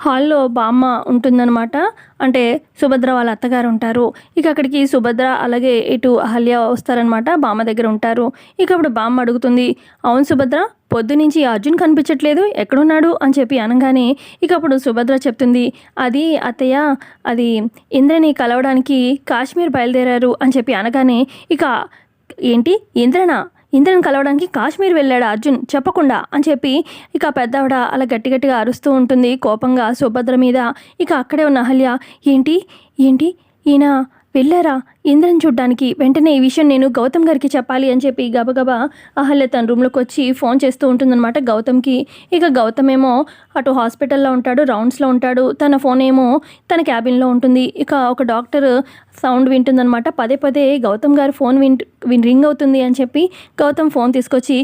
హాల్లో బామ్మ ఉంటుందన్నమాట. అంటే సుభద్ర వాళ్ళ అత్తగారు ఉంటారు. ఇక అక్కడికి సుభద్ర అలాగే ఇటు అహల్య వస్తారనమాట బామ్మ దగ్గర ఉంటారు. ఇక అప్పుడు బామ్మ అడుగుతుంది అవును సుభద్ర పొద్దు నుంచి అర్జున్ కనిపించట్లేదు. ఎక్కడున్నాడు? అని చెప్పి అనగానే ఇక అప్పుడు సుభద్ర చెప్తుంది అది అత్తయ్య అది ఇంద్రని కలవడానికి కాశ్మీర్ బయలుదేరారు. అని చెప్పి అనగానే ఇక ఏంటి? ఇంద్రనా? ఇంద్రని కలవడానికి కాశ్మీర్ వెళ్ళాడు అర్జున్. చెప్పకుండా అని చెప్పి ఇక పెద్దవిడ అలా గట్టి గట్టిగా అరుస్తూ ఉంటుంది కోపంగా సుభద్ర మీద. ఇక అక్కడే ఉన్న అహల్య ఏంటి? ఏంటి? ఈయన వెళ్ళారా ఇంద్రని చూడ్డానికి వెంటనే ఈ విషయం నేను గౌతమ్ గారికి చెప్పాలి అని చెప్పి గబగబా అహల్య తన రూమ్లోకి వచ్చి ఫోన్ చేస్తూ ఉంటుందన్నమాట గౌతమ్కి. ఇక గౌతమ్ ఏమో అటు హాస్పిటల్లో ఉంటాడు రౌండ్స్లో ఉంటాడు. తన ఫోన్ ఏమో తన క్యాబిన్లో ఉంటుంది. ఇక ఒక డాక్టర్ సౌండ్ వింటుందన్నమాట. పదే పదే గౌతమ్ గారు ఫోన్ వింట్ విన్ రింగ్ అవుతుంది అని చెప్పి గౌతమ్ ఫోన్ తీసుకొచ్చి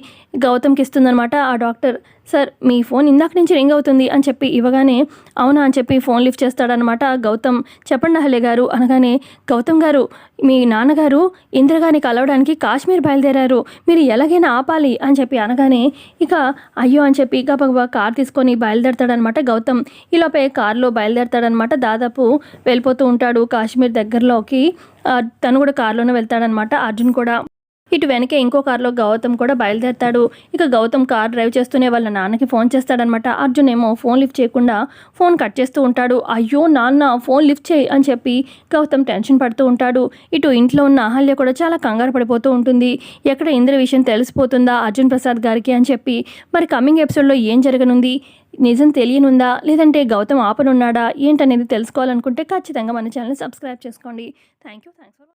గౌతమ్కి ఇస్తుందన్నమాట. ఆ డాక్టర్ సార్ మీ ఫోన్ ఇందాక నుంచి రింగ్ అవుతుంది అని చెప్పి ఇవ్వగానే అవునా అని చెప్పి ఫోన్ లిఫ్ట్ చేస్తాడనమాట గౌతమ్. చెప్పండి అహలే గారు అనగానే గౌతమ్ గారు మీ నాన్నగారు ఇంద్రగారిని కలవడానికి కాశ్మీర్ బయలుదేరారు. మీరు ఎలాగైనా ఆపాలి అని చెప్పి అనగానే ఇక అయ్యో అని చెప్పి గబగబా కార్ తీసుకొని బయలుదేరతాడనమాట గౌతమ్. ఈలోపే కారులో బయలుదేరతాడనమాట దాదాపు వెళ్ళిపోతూ ఉంటాడు కాశ్మీర్ దగ్గరలోకి. తను కూడా కారులోనే వెళ్తాడనమాట అర్జున్ కూడా. ఇటు వెనకే ఇంకో కారులో గౌతమ్ కూడా బయలుదేరతాడు. ఇక గౌతమ్ కార్ డ్రైవ్ చేస్తూనే వాళ్ళ నాన్నకి ఫోన్ చేస్తాడనమాట అర్జున్ ఏమో ఫోన్ లిఫ్ట్ చేయకుండా ఫోన్ కట్ చేస్తూ ఉంటాడు. అయ్యో నాన్న ఫోన్ లిఫ్ట్ చేయి అని చెప్పి గౌతమ్ టెన్షన్ పడుతూ ఉంటాడు. ఇటు ఇంట్లో ఉన్న అహల్య కూడా చాలా కంగారు పడిపోతూ ఉంటుంది. ఎక్కడ ఇంద్ర విషయం తెలిసిపోతుందా అర్జున్ ప్రసాద్ గారికి అని చెప్పి. మరి కమింగ్ ఎపిసోడ్లో ఏం జరగనుంది? నిజం తెలియనుందా? లేదంటే గౌతమ్ ఆపనున్నాడా? ఏంటనేది తెలుసుకోవాలనుకుంటే ఖచ్చితంగా మన ఛానల్ని సబ్స్క్రైబ్ చేసుకోండి. Thank you thanks for